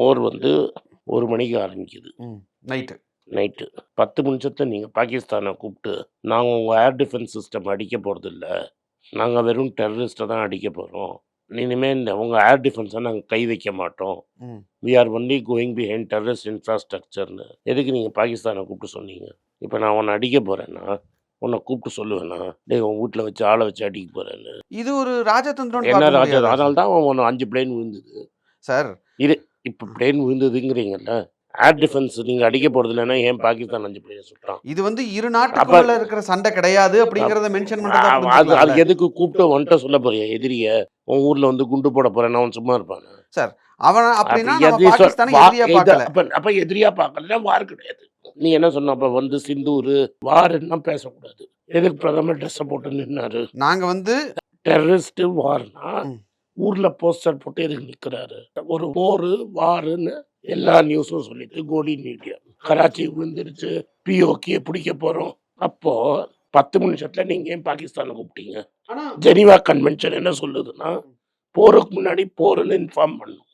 போர் வந்து ஒரு மணிக்கு ஆரம்பிக்குது. நைட்டு. நைட்டு. பத்து நிமிஷத்தில் நீங்கள் பாகிஸ்தானை கூப்பிட்டு நாங்கள் உங்கள் ஏர் டிஃபென்ஸ் சிஸ்டம் அடிக்க போகிறதில்ல நாங்கள் வெறும் டெரரிஸ்ட்டை தான் அடிக்க போகிறோம் இனிமேல் இந்த உங்கள் ஏர் டிஃபென்ஸை நாங்கள் கை வைக்க மாட்டோம். We are only going behind terrorist இன்ஃப்ராஸ்ட்ரக்சர்னு எதுக்கு நீங்கள் பாகிஸ்தானை கூப்பிட்டு சொன்னீங்க? இப்போ நான் உன்னை அடிக்க போகிறேன்னா உன்னை கூப்பிட்டு சொல்லுவேன்னா டேய் உன் வீட்டில் வச்சு ஆளை வச்சு அடிக்க போகிறேன்னு இது ஒரு ராஜதந்திரம் என்ன ராஜா அதனால தான் உன்னை அஞ்சு பிளேன் விழுந்தது. சார். இப்போ பிளேன் விழுந்ததுங்கிறீங்கல்ல? ஏர் டிஃபென்ஸ் நீங்கள் அடிக்க போகிறது இல்லைன்னா ஏன் பாகிஸ்தான் அஞ்சு பிளேன் சுட்டான் இது வந்து இரு நாட்டுக்குள்ள இருக்கிற சண்டை கிடையாது அப்படிங்கறத மென்ஷன் அது அது பண்றதா எதுக்கு கூப்பிட்டு வந்துட்ட சொல்ல போறியா? எதிரிய உன் ஊர்ல வந்து குண்டு போட போறேன் அவன் சும்மா இருப்பான்? அவன் அப்படின்னா அப்ப எதிரியா பார்க்கல. பார்க்கலன்னா வார் கிடையாது. நீ என்ன சொன்ன அப்ப வந்து சிந்தூர் வாருன்னா பேசக்கூடாது. எதுக்கு பிரதமர் ட்ரெஸ் போட்டு நின்னாரு. நாங்க வந்து டெரரிஸ்ட் வார்னா. ஊர்ல போஸ்டர் போட்டு எதுக்கு நிக்கிறாரு? ஒரு போரு வாருன்னு எல்லா நியூஸும் சொல்லிட்டு கோடி மீடியா. கராச்சி விழுந்துருச்சு பிஓகே பிடிக்க போறோம். அப்போ பத்து நிமிஷத்துல நீங்க ஏன் பாகிஸ்தானை கூப்பிட்டீங்க? ஜெனீவா கன்வென்ஷன் என்ன சொல்லுதுன்னா போருக்கு முன்னாடி போருன்னு இன்ஃபார்ம் பண்ணும்.